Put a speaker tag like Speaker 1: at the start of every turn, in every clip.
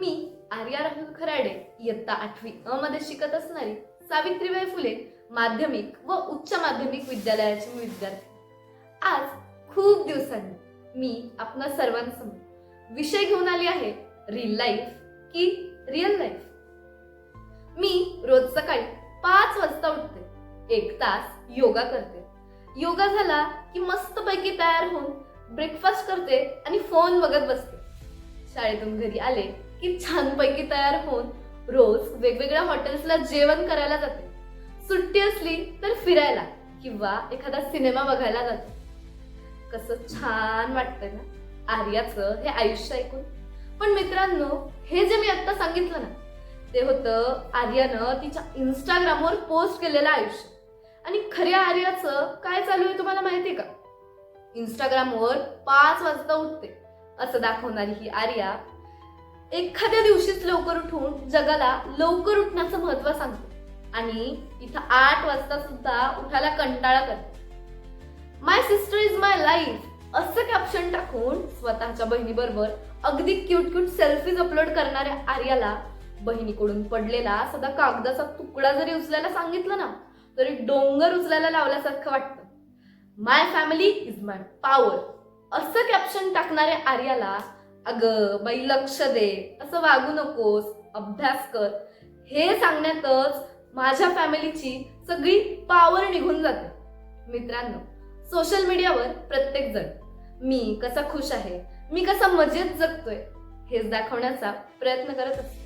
Speaker 1: मी आर्या राहुल खराडे इयत्ता आठवी अ मध्ये शिकत असणारी सावित्रीबाई फुले माध्यमिक व उच्च माध्यमिक विद्यालयाचे मी विद्यार्थी. आज खूप दिवसांनी मी आपणा सर्वांसमोर विषय घेऊन आली आहे रील लाईफ की रिअल लाईफ मी रोज सकाळी पाच वाजता उठते एक तास योगा करते. योगा झाला की मस्तपैकी तयार होऊन ब्रेकफास्ट करते आणि फोन बघत बसते. शाळेतून घरी आले की छानपैकी तयार होऊन रोज वेगवेगळ्या हॉटेल्सला जेवण करायला जाते. सुट्टी असली तर फिरायला किंवा एखादा सिनेमा बघायला जाते. कसं छान वाटतंय ना? आर्याचं हे आयुष्य ऐकून. पण मित्रांनो हे जे मी आत्ता सांगितलं ना ते होतं आर्यानं तिच्या इंस्टाग्रामवर पोस्ट केलेलं आयुष्य. आणि खऱ्या आर्याचं काय चालू आहे तुम्हाला माहिती का? इंस्टाग्रामवर पाच वाजता उठते असं दाखवणारी ही आर्या एखाद्या दिवशीच लवकर उठून जगाला लवकर उठण्याचं महत्त्व सांगते. आणि इथं आठ वाजता सुद्धा उठायला कंटाळा करते. My sister is my life असं कॅप्शन टाकून स्वतःच्या बहिणीबरोबर अगदी क्यूट क्यूट सेल्फीज अपलोड करणाऱ्या आर्याला बहिणीकडून पडलेला सदा कागदाचा तुकडा जरी उचलायला सांगितलं ना तरी डोंगर उचलायला लावल्यासारखं वाटतं. My family is my power असं कॅप्शन टाकणाऱ्या आर्याला अगं बाई लक्ष दे. असं वागू नकोस. अभ्यास कर. हे सांगण्यातच माझ्या फॅमिलीची सगळी पावर निघून जाते. मित्रांनो सोशल मीडियावर प्रत्येक जण मी कसा खुश आहे मी कसा मजेत जगतोय हेच दाखवण्याचा प्रयत्न करत असतो.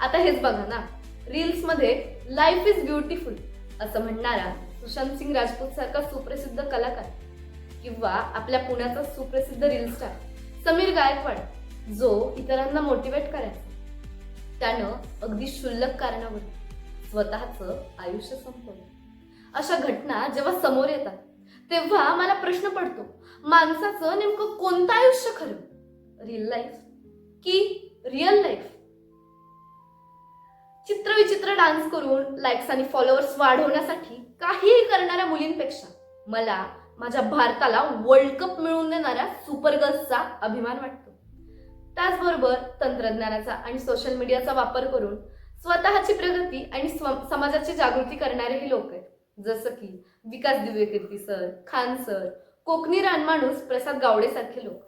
Speaker 1: आता हेच बघा ना रील्समध्ये लाईफ इज ब्युटिफुल असं म्हणणारा सुशांत सिंग राजपूत सारखा सुप्रसिद्ध कलाकार किंवा आपल्या पुण्याचा सुप्रसिद्ध रील स्टार समीर गायकवाड जो इतरांना मोटिवेट करायचा. त्यानं अगदी क्षुल्लक कारणावर स्वतःचं आयुष्य संपवलं. अशा घटना जेव्हा समोर येतात तेव्हा मला प्रश्न पडतो माणसाचं नेमकं कोणतं आयुष्य खरं? रिअल लाईफ की रिअल लाईफ चित्रविचित्र डान्स करून लाईक्स आणि फॉलोअर्स वाढवण्यासाठी काहीही करणाऱ्या मुलींपेक्षा मला माझ्या भारताला वर्ल्ड कप मिळवून देणाऱ्या सुपर गर्ल्सचा अभिमान वाटतो. त्याचबरोबर तंत्रज्ञानाचा आणि सोशल मीडियाचा वापर करून स्वतःची प्रगती आणि स्व- समाजाची जागृती करणारे हे लोक आहेत. जसं की विकास दिव्यकीर्ती सर खान सर कोकणी रानमाणूस प्रसाद गावडेसारखे लोक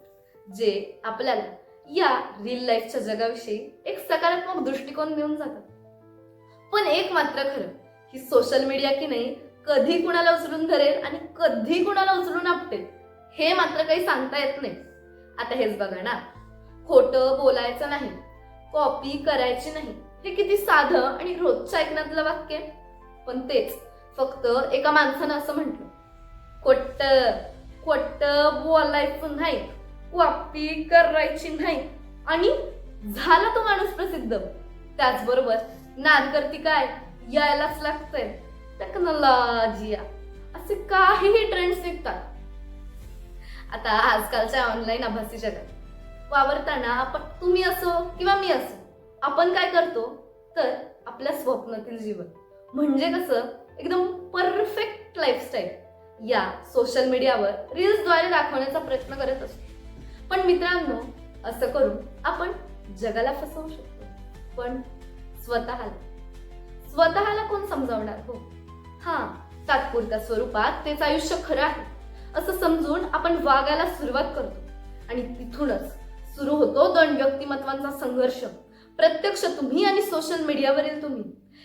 Speaker 1: जे आपल्याला या रिल लाईफच्या जगाविषयी एक सकारात्मक दृष्टिकोन देऊन जातात. पण एक मात्र खरं की सोशल मीडिया की नाही कधी कुणाला उचलून धरेल आणि कधी कुणाला उचलून आपटेल हे मात्र काही सांगता येत नाही. आता हेच बघा ना. खोटं बोलायचं नाही कॉपी करायची नाही हे किती साधं आणि रोजच्या ऐकण्यातलं वाक्य आहे. पण तेच फक्त एका माणसानं असं म्हटलं. खोट खोट बोलायचं नाही कॉपी करायची नाही. आणि झाला तो माणूस प्रसिद्ध. त्याचबरोबर नाद करती काय? यायलाच लागतंय. टेक्नॉलॉजी असे काहीही ट्रेंड्स निघतात. आता आजकालच्या ऑनलाईन आभासी जगात वावरताना आपण तुम्ही असो किंवा मी असो आपण काय करतो? तर आपल्या स्वप्नातील जीवन. म्हणजे कसं? एकदम परफेक्ट लाईफस्टाईल या सोशल मीडियावर रील्सद्वारे दाखवण्याचा प्रयत्न करत असतो. पण मित्रांनो असं करून आपण जगाला फसवू शकतो. पण स्वतःला. स्वतःला कोण समजावणार? हो. हा तात्पुरत्या स्वरूपात तेच आयुष्य खरं आहे. असं समजून आपण वागायला सुरुवात करतो. आणि तिथूनच सुरू होतो दोन व्यक्तिमत्वांचा संघर्ष. प्रत्यक्ष तुम्ही आणि सोशल मीडियावरील तुम्ही.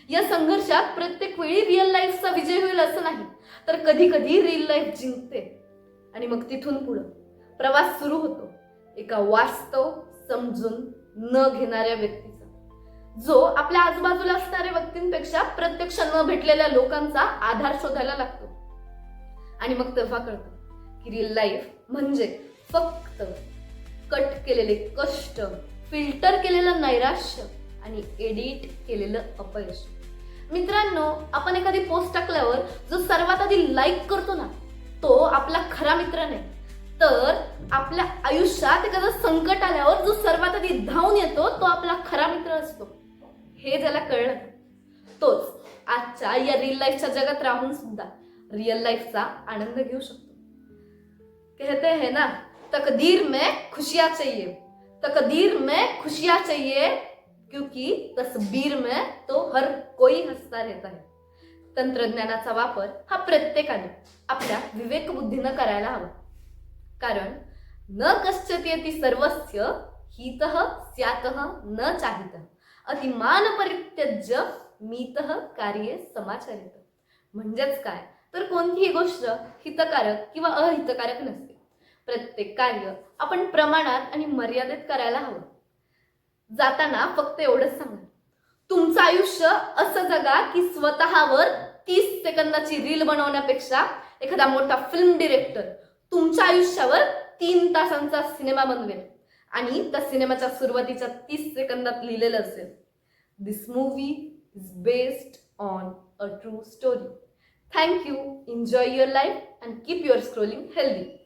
Speaker 1: या संघर्षात प्रत्येक वेळी रिअल लाईफचा विजय होईल असं नाही तर कधी कधी रिअल लाईफ जिंकते. आणि मग तिथून पुढं प्रवास सुरू होतो. एका वास्तव समजून न घेणाऱ्या व्यक्तीचा जो आपल्या आजूबाजूला असणाऱ्या व्यक्तींपेक्षा प्रत्यक्ष न भेटलेल्या लोकांचा आधार शोधायला लागतो. आणि मग तेव्हा कळतं की रिअल लाईफ म्हणजे फक्त कट केलेले कष्ट फिल्टर केलेलं नैराश्य आणि एडिट केलेलं अपयश. मित्रांनो आपण एखादी पोस्ट टाकल्यावर जो सर्वात आधी लाईक करतो ना तो आपला खरा मित्र नाही. तर आपल्या आयुष्यात एखादं संकट आल्यावर जो सर्वात आधी धावून येतो तो आपला खरा मित्र असतो. हे ज्याला कळलं तोच आजच्या या रिअल लाईफच्या जगात राहून सुद्धा रिअल लाईफचा आनंद घेऊ शकतो. कहते हैं ना तकदीर में खुशिया चाहिए। तकदीर में खुशिया चाहिए क्योंकि तस्वीर में तो हर कोई हसता रहता है। तंत्रज्ञानाचा वापर हा प्रत्येकाने आपल्या विवेकबुद्धीनं करायला हवा. कारण न कश्चित सर्वस्य हितः स्यातः न चाहितः. अतिमान परित्यज्य मीत कार्य समाचारित. म्हणजेच काय? तर कोणतीही गोष्ट हितकारक किंवा अहितकारक नसते. प्रत्येक कार्य आपण प्रमाणात आणि मर्यादित करायला हवं. जाताना फक्त एवढंच सांगा. तुमचं आयुष्य असं जगा की स्वतःवर तीस सेकंदाची रील बनवण्यापेक्षा एखादा मोठा फिल्म डिरेक्टर तुमच्या आयुष्यावर तीन तासांचा सिनेमा बनवेल. आणि त्या सिनेमाच्या सुरुवातीच्या तीस सेकंदात लिहिलेलं असेल this movie is based on a true story thank you enjoy your life and keep your scrolling healthy